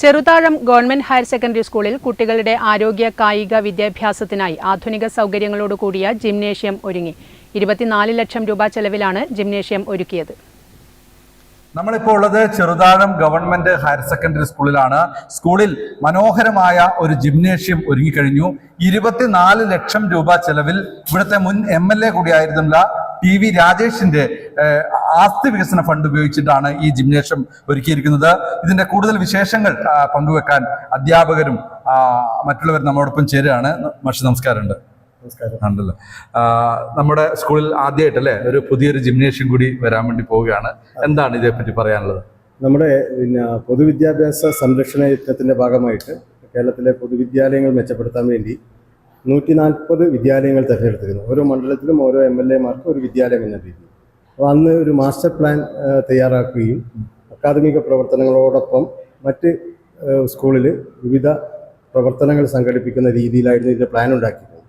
Cheruthazham government higher secondary സ്കൂളിൽ കുട്ടികളുടെ ആരോഗ്യ കായിക വിദ്യാഭ്യാസത്തിനായി ആധുനിക സൗകര്യങ്ങളോട് കൂടിയ ജിംനേഷ്യം ഒരുങ്ങി. ഇരുപത്തിനാല് ലക്ഷം രൂപ ചെലവിലാണ് ജിംനേഷ്യം ഒരുക്കിയത്. നമ്മളിപ്പോൾ ഉള്ളത് ചെറുതാഴം ഗവൺമെന്റ് ഹയർ സെക്കൻഡറി സ്കൂളിലാണ്. സ്കൂളിൽ മനോഹരമായ ഒരു ജിംനേഷ്യം ഒരുങ്ങിക്കഴിഞ്ഞു ഇരുപത്തിനാല് ലക്ഷം രൂപ ചെലവിൽ ഇവിടുത്തെ മുൻ എം എൽ എ കൂടിയായിരുന്നില്ല ടി വി രാജേഷിന്റെ ആസ്തി വികസന ഫണ്ട് ഉപയോഗിച്ചിട്ടാണ് ഈ ജിംനേഷ്യം ഒരുക്കിയിരിക്കുന്നത്. ഇതിന്റെ കൂടുതൽ വിശേഷങ്ങൾ പങ്കുവെക്കാൻ അധ്യാപകരും മറ്റുള്ളവരും നമ്മോടൊപ്പം ചേരുകയാണ്. മഷി നമസ്കാരമുണ്ട്. നമസ്കാരം. ഉണ്ടല്ലോ. നമ്മുടെ സ്കൂളിൽ ആദ്യമായിട്ട് അല്ലെ ഒരു പുതിയൊരു ജിംനേഷ്യം കൂടി വരാൻ വേണ്ടി പോവുകയാണ്. എന്താണ് ഇതേപ്പറ്റി പറയാനുള്ളത്? നമ്മുടെ പിന്നെ പൊതുവിദ്യാഭ്യാസ സംരക്ഷണ യജ്ഞത്തിന്റെ ഭാഗമായിട്ട് കേരളത്തിലെ പൊതുവിദ്യാലയങ്ങൾ മെച്ചപ്പെടുത്താൻ വേണ്ടി നൂറ്റി നാൽപ്പത് വിദ്യാലയങ്ങൾ തിരഞ്ഞെടുത്തിരുന്നു ഓരോ മണ്ഡലത്തിലും ഓരോ എം എൽ എമാർക്ക് ഒരു വിദ്യാലയം എന്ന രീതി അപ്പോൾ അന്ന് ഒരു മാസ്റ്റർ പ്ലാൻ തയ്യാറാക്കുകയും അക്കാദമിക പ്രവർത്തനങ്ങളോടൊപ്പം മറ്റ് സ്കൂളിൽ വിവിധ പ്രവർത്തനങ്ങൾ സംഘടിപ്പിക്കുന്ന രീതിയിലായിരുന്നു ഇതിന്റെ പ്ലാൻ ഉണ്ടാക്കിയിരുന്നത്.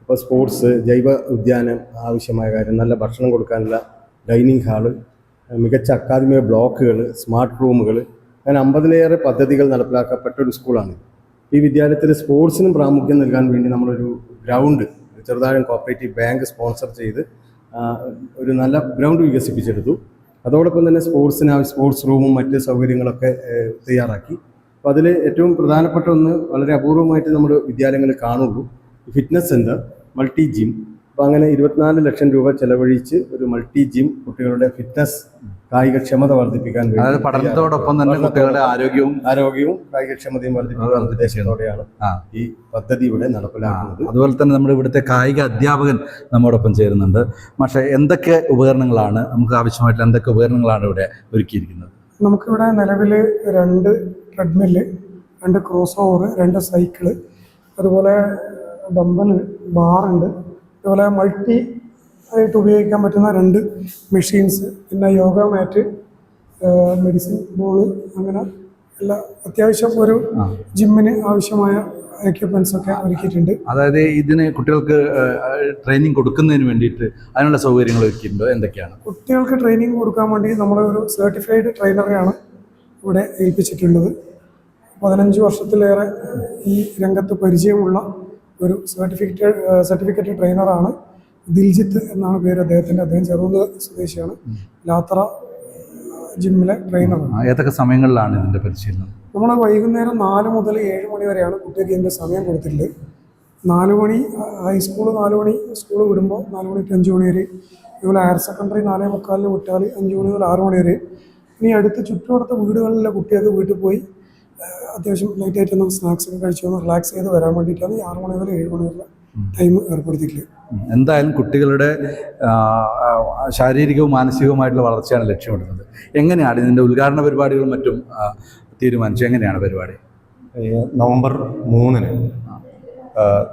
അപ്പോൾ സ്പോർട്സ് ജൈവ ഉദ്യാനം ആവശ്യമായ കാര്യം നല്ല ഭക്ഷണം കൊടുക്കാനുള്ള ഡൈനിങ് ഹാൾ മികച്ച അക്കാദമിക ബ്ലോക്കുകൾ സ്മാർട്ട് റൂമുകൾ അങ്ങനെ അമ്പതിലേറെ പദ്ധതികൾ നടപ്പിലാക്കപ്പെട്ട ഒരു സ്കൂളാണ് ഈ വിദ്യാലയത്തിൽ സ്പോർട്സിനും പ്രാമുഖ്യം നൽകാൻ വേണ്ടി നമ്മളൊരു ground Cheruthazham cooperative bank sponsor ചെയ്ത് ഒരു നല്ല ഗ്രൗണ്ട് വികസിപ്പിച്ചെടുത്തു. അതോടൊപ്പം തന്നെ സ്പോർട്സിന് സ്പോർട്സ് റൂമും മറ്റ് സൗകര്യങ്ങളൊക്കെ തയ്യാറാക്കി. അപ്പോൾ അതിൽ ഏറ്റവും പ്രധാനപ്പെട്ട ഒന്ന് വളരെ അപൂർവമായിട്ട് നമ്മുടെ വിദ്യാലയങ്ങളിൽ കാണുള്ളൂ. Fitness centre multi gym. അപ്പോൾ അങ്ങനെ ഇരുപത്തിനാല് ലക്ഷം രൂപ ചെലവഴിച്ച് ഒരു മൾട്ടി ജിം കുട്ടികളുടെ ഫിറ്റ്നസ് കായികക്ഷമത വർദ്ധിപ്പിക്കാൻ വേണ്ടി അതായത് പഠനത്തോടൊപ്പം തന്നെ കുട്ടികളുടെ ആരോഗ്യവും ആരോഗ്യവും കായികക്ഷമതയും വർദ്ധിപ്പിക്കാൻ ഉദ്ദേശത്തോടെയാണ് ഈ പദ്ധതി ഇവിടെ നടപ്പിലാക്കുന്നത്. അതുപോലെ തന്നെ നമ്മുടെ ഇവിടുത്തെ കായിക അധ്യാപകൻ നമ്മോടൊപ്പം ചേരുന്നുണ്ട്. പക്ഷെ എന്തൊക്കെ ഉപകരണങ്ങളാണ് നമുക്ക് ആവശ്യമായിട്ടുള്ള എന്തൊക്കെ ഉപകരണങ്ങളാണ് ഇവിടെ ഒരുക്കിയിരിക്കുന്നത്? നമുക്കിവിടെ നിലവിൽ രണ്ട് ട്രെഡ്മില്ല് രണ്ട് ക്രോസ് ഓവർ രണ്ട് സൈക്കിൾ അതുപോലെ ഡമ്പൽ ബാറുണ്ട് അതുപോലെ മൾട്ടി ആയിട്ട് ഉപയോഗിക്കാൻ പറ്റുന്ന രണ്ട് മെഷീൻസ് പിന്നെ യോഗ മാറ്റ് മെഡിസിൻ ബോൾ അങ്ങനെ എല്ലാ അത്യാവശ്യം ഒരു ജിമ്മിന് ആവശ്യമായ എക്യുപ്മെന്റ്സ് ഒക്കെ ഒരുക്കിയിട്ടുണ്ട്. അതായത് ഇതിന് കുട്ടികൾക്ക് ട്രെയിനിങ് കൊടുക്കുന്നതിന് വേണ്ടിയിട്ട് അതിനുള്ള സൗകര്യങ്ങൾ ഒരുക്കിയിട്ടുണ്ടോ? എന്തൊക്കെയാണ്? കുട്ടികൾക്ക് ട്രെയിനിങ് കൊടുക്കാൻ വേണ്ടി നമ്മൾ ഒരു സർട്ടിഫൈഡ് ട്രെയിനറെയാണ് ഇവിടെ ഏൽപ്പിച്ചിട്ടുള്ളത്. പതിനഞ്ച് വർഷത്തിലേറെ ഈ രംഗത്ത് പരിചയമുള്ള ഒരു സർട്ടിഫിക്കറ്റ് സർട്ടിഫിക്കറ്റ് ട്രെയിനറാണ് ദിൽജിത്ത് എന്നാണ് പേര് അദ്ദേഹത്തിന്റെ അദ്ദേഹം ചെറുത് സ്വദേശിയാണ്. ലാത്ര ജിമ്മിലെ ട്രെയിനറാണ് ഏതൊക്കെ സമയങ്ങളിലാണ് ഇതിന്റെ പരിശീലനം? നമ്മൾ വൈകുന്നേരം നാല് മുതൽ ഏഴ് മണി വരെയാണ് കുട്ടികൾക്ക് ഇതിന്റെ സമയം കൊടുത്തിട്ടുള്ളത്. നാല് മണി ഹൈസ്കൂൾ നാല് മണി സ്കൂൾ വിടുമ്പോൾ നാല് മണി ടു അഞ്ച് മണി വരെ. അതുപോലെ ഹയർ സെക്കൻഡറി നാലേ മുക്കാലിന് വിട്ടാൽ അഞ്ച് മണി മുതൽ ആറ് മണി വരെ. ഇനി അടുത്ത് ചുറ്റുമടുത്ത വീടുകളിലെ കുട്ടികൾക്ക് വീട്ടിൽ പോയി അത്യാവശ്യം ലൈറ്റായിട്ട് നമുക്ക് സ്നാക്സ് ഒക്കെ കഴിച്ചു റിലാക്സ് ചെയ്ത് വരാൻ വേണ്ടിയിട്ടാണ് ഈ ആറ് മണി മുതൽ ഏഴ് മണി വരെ ടൈം ഏർപ്പെടുത്തിയിട്ടുള്ളത്. എന്തായാലും കുട്ടികളുടെ ശാരീരികവും മാനസികവുമായിട്ടുള്ള വളർച്ചയാണ് ലക്ഷ്യമിടുന്നത്. എങ്ങനെയാണ് ഇതിന്റെ ഉദ്ഘാടന പരിപാടികളും മറ്റും തീരുമാനിച്ചു എങ്ങനെയാണ് പരിപാടി? നവംബർ മൂന്നിന്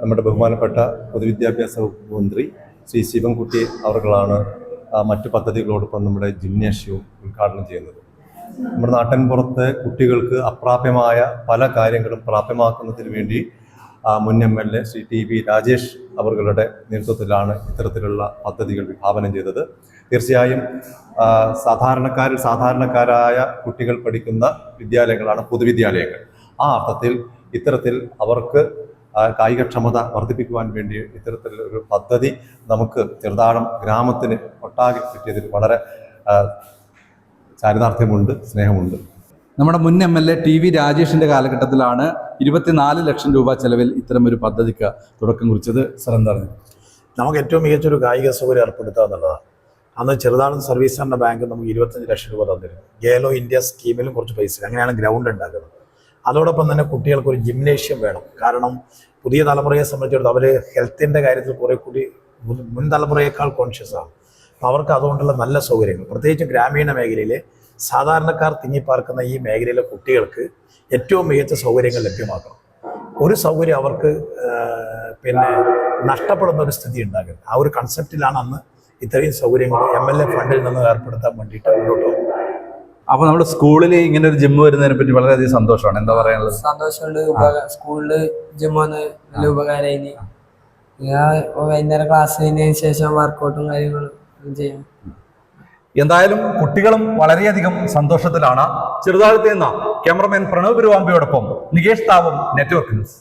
നമ്മുടെ ബഹുമാനപ്പെട്ട പൊതുവിദ്യാഭ്യാസ വകുപ്പ് മന്ത്രി ശ്രീ ശിവൻകുട്ടി അവർകളാണ് മറ്റ് പദ്ധതികളോടൊപ്പം നമ്മുടെ ജിംനേഷ്യവും ഉദ്ഘാടനം ചെയ്യുന്നത്. നമ്മുടെ നാട്ടിൻപുറത്തെ കുട്ടികൾക്ക് അപ്രാപ്യമായ പല കാര്യങ്ങളും പ്രാപ്യമാക്കുന്നതിന് വേണ്ടി മുൻ M L A Shri T V Rajesh അവരുടെ നേതൃത്വത്തിലാണ് ഇത്തരത്തിലുള്ള പദ്ധതികൾ വിഭാവനം ചെയ്തത്. തീർച്ചയായും സാധാരണക്കാരിൽ സാധാരണക്കാരായ കുട്ടികൾ പഠിക്കുന്ന വിദ്യാലയങ്ങളാണ് പൊതുവിദ്യാലയങ്ങൾ. ആ അർത്ഥത്തിൽ ഇത്തരത്തിൽ അവർക്ക് കായികക്ഷമത വർദ്ധിപ്പിക്കുവാൻ വേണ്ടി ഇത്തരത്തിലൊരു പദ്ധതി നമുക്ക് ചെറുതാഴം ഗ്രാമത്തിന് ഒട്ടാകെ കിട്ടിയതിൽ വളരെ ചാരിതാർത്ഥ്യമുണ്ട് സ്നേഹമുണ്ട്. നമ്മുടെ മുൻ M L A T V രാജേഷിന്റെ കാലഘട്ടത്തിലാണ് ഇരുപത്തിനാല് ലക്ഷം രൂപ ചെലവിൽ ഇത്തരം ഒരു പദ്ധതിക്ക് തുടക്കം കുറിച്ചത് സർ എന്താണ്? നമുക്ക് ഏറ്റവും മികച്ചൊരു കായിക സൗകര്യം ഏർപ്പെടുത്തുക എന്നുള്ളതാണ്. അന്ന് ചെറുതാണ് സർവീസ് സെന്റർ ബാങ്ക് നമുക്ക് ഇരുപത്തഞ്ച് ലക്ഷം രൂപ തന്നിരുന്നു. ഗേലോ ഇന്ത്യ സ്കീമിലും കുറച്ച് പൈസ അങ്ങനെയാണ് ഗ്രൗണ്ട് ഉണ്ടാക്കുന്നത്. അതോടൊപ്പം തന്നെ കുട്ടികൾക്ക് ഒരു ജിംനേഷ്യം വേണം. കാരണം പുതിയ തലമുറയെ സംബന്ധിച്ചിടത്തോളം അവർ ഹെൽത്തിന്റെ കാര്യത്തിൽ കുറേ കൂടി മുൻ- തലമുറയേക്കാൾ കോൺഷ്യസ് ആണ്. അവർക്ക് അതുകൊണ്ടുള്ള നല്ല സൗകര്യങ്ങൾ. പ്രത്യേകിച്ച് ഗ്രാമീണ മേഖലയിലെ സാധാരണക്കാർ തിങ്ങിപ്പാർക്കുന്ന ഈ മേഖലയിലെ കുട്ടികൾക്ക് ഏറ്റവും മികച്ച സൗകര്യങ്ങൾ ലഭ്യമാക്കണം. ഒരു സൗകര്യം അവർക്ക് പിന്നെ നഷ്ടപ്പെടുന്ന ഒരു സ്ഥിതി ഉണ്ടാകരുത്. ആ ഒരു കൺസെപ്റ്റിലാണ് അന്ന് ഇത്രയും സൗകര്യങ്ങൾ എം എൽ എ ഫണ്ടിൽ നിന്ന് ഏർപ്പെടുത്താൻ വേണ്ടിയിട്ട് മുന്നോട്ട് പോകുന്നത്. അപ്പൊ നമ്മുടെ സ്കൂളിൽ ഇങ്ങനെ ഒരു ജിം വരുന്നതിനെ പറ്റി വളരെയധികം സന്തോഷമാണ്. എന്താ പറയാനുള്ളത്? സന്തോഷമുണ്ട്. സ്കൂളിൽ സ്കൂളിൽ ജിം വന്ന് നല്ല ഉപകാരമായി ഞാൻ വൈകുന്നേരം ക്ലാസ് കഴിഞ്ഞതിന് ശേഷം വർക്കൗട്ടും കാര്യങ്ങളും എന്തായാലും കുട്ടികളും വളരെയധികം സന്തോഷത്തിലാണ്. ചെറുതാഴത്ത് നിന്ന് ക്യാമറമാൻ പ്രണവ് പെരുവാമ്പയോടൊപ്പം നികേഷ് താവും നെറ്റ്വർക്ക് ന്യൂസ്.